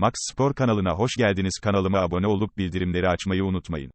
Max Spor kanalına hoş geldiniz. Kanalıma abone olup bildirimleri açmayı unutmayın.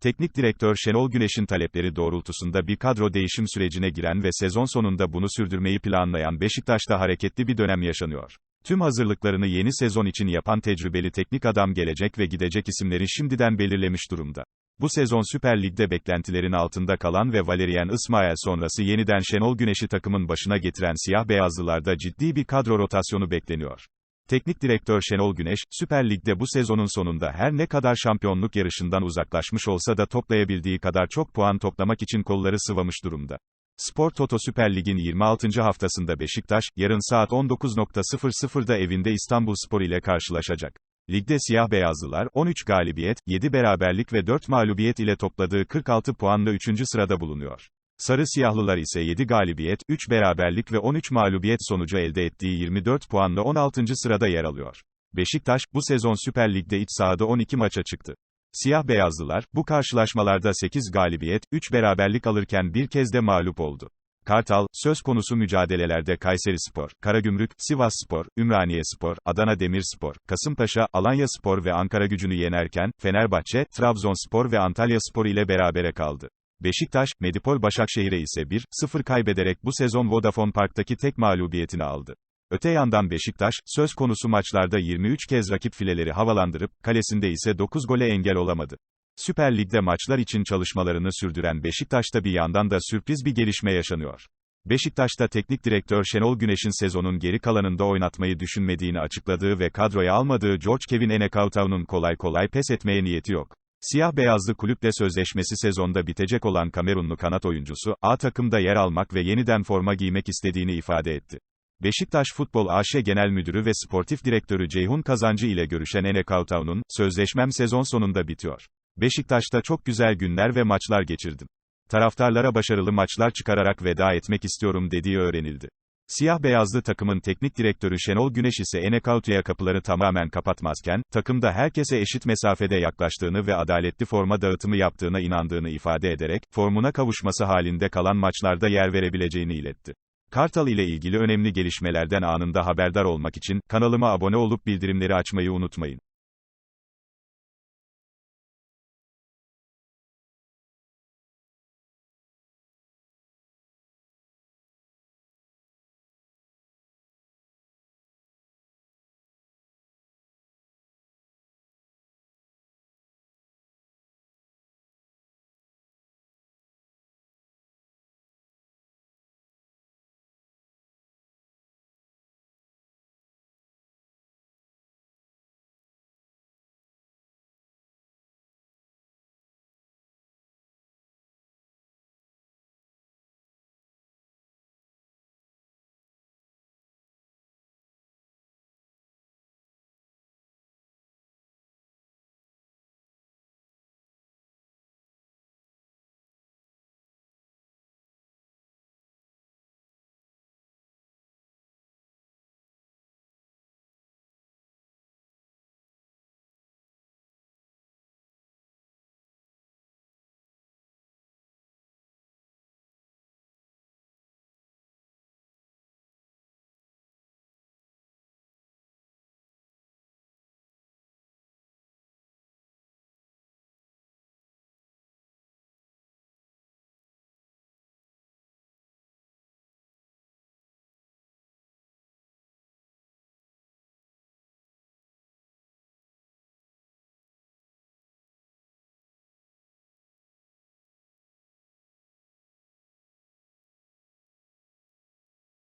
Teknik direktör Şenol Güneş'in talepleri doğrultusunda bir kadro değişim sürecine giren ve sezon sonunda bunu sürdürmeyi planlayan Beşiktaş'ta hareketli bir dönem yaşanıyor. Tüm hazırlıklarını yeni sezon için yapan tecrübeli teknik adam gelecek ve gidecek isimleri şimdiden belirlemiş durumda. Bu sezon Süper Lig'de beklentilerin altında kalan ve Valerian İsmail sonrası yeniden Şenol Güneş'i takımın başına getiren siyah beyazlılarda ciddi bir kadro rotasyonu bekleniyor. Teknik direktör Şenol Güneş, Süper Lig'de bu sezonun sonunda her ne kadar şampiyonluk yarışından uzaklaşmış olsa da toplayabildiği kadar çok puan toplamak için kolları sıvamış durumda. Spor Toto Süper Lig'in 26. haftasında Beşiktaş, yarın saat 19.00'da evinde İstanbul Spor ile karşılaşacak. Ligde siyah beyazlılar, 13 galibiyet, 7 beraberlik ve 4 mağlubiyet ile topladığı 46 puanla 3. sırada bulunuyor. Sarı siyahlılar ise 7 galibiyet, 3 beraberlik ve 13 mağlubiyet sonucu elde ettiği 24 puanla 16. sırada yer alıyor. Beşiktaş, bu sezon Süper Lig'de iç sahada 12 maça çıktı. Siyah beyazlılar, bu karşılaşmalarda 8 galibiyet, 3 beraberlik alırken bir kez de mağlup oldu. Kartal, söz konusu mücadelelerde Kayseri Spor, Karagümrük, Sivas Spor, Ümraniye Spor, Adana Demirspor, Kasımpaşa, Alanya Spor ve Ankara gücünü yenerken, Fenerbahçe, Trabzonspor ve Antalya Spor ile berabere kaldı. Beşiktaş, Medipol Başakşehir'e ise 1-0 kaybederek bu sezon Vodafone Park'taki tek mağlubiyetini aldı. Öte yandan Beşiktaş, söz konusu maçlarda 23 kez rakip fileleri havalandırıp, kalesinde ise 9 gole engel olamadı. Süper Lig'de maçlar için çalışmalarını sürdüren Beşiktaş'ta bir yandan da sürpriz bir gelişme yaşanıyor. Beşiktaş'ta teknik direktör Şenol Güneş'in sezonun geri kalanında oynatmayı düşünmediğini açıkladığı ve kadroya almadığı George Kevin Enekautau'nun kolay kolay pes etmeye niyeti yok. Siyah beyazlı kulüple sözleşmesi sezonda bitecek olan Kamerunlu kanat oyuncusu, A takımda yer almak ve yeniden forma giymek istediğini ifade etti. Beşiktaş Futbol AŞ Genel Müdürü ve Sportif Direktörü Ceyhun Kazancı ile görüşen Enekautau'nun, sözleşmem sezon sonunda bitiyor. Beşiktaş'ta çok güzel günler ve maçlar geçirdim. Taraftarlara başarılı maçlar çıkararak veda etmek istiyorum dediği öğrenildi. Siyah beyazlı takımın teknik direktörü Şenol Güneş ise Enekautu'ya kapıları tamamen kapatmazken, takımda herkese eşit mesafede yaklaştığını ve adaletli forma dağıtımı yaptığına inandığını ifade ederek, formuna kavuşması halinde kalan maçlarda yer verebileceğini iletti. Kartal ile ilgili önemli gelişmelerden anında haberdar olmak için, kanalıma abone olup bildirimleri açmayı unutmayın.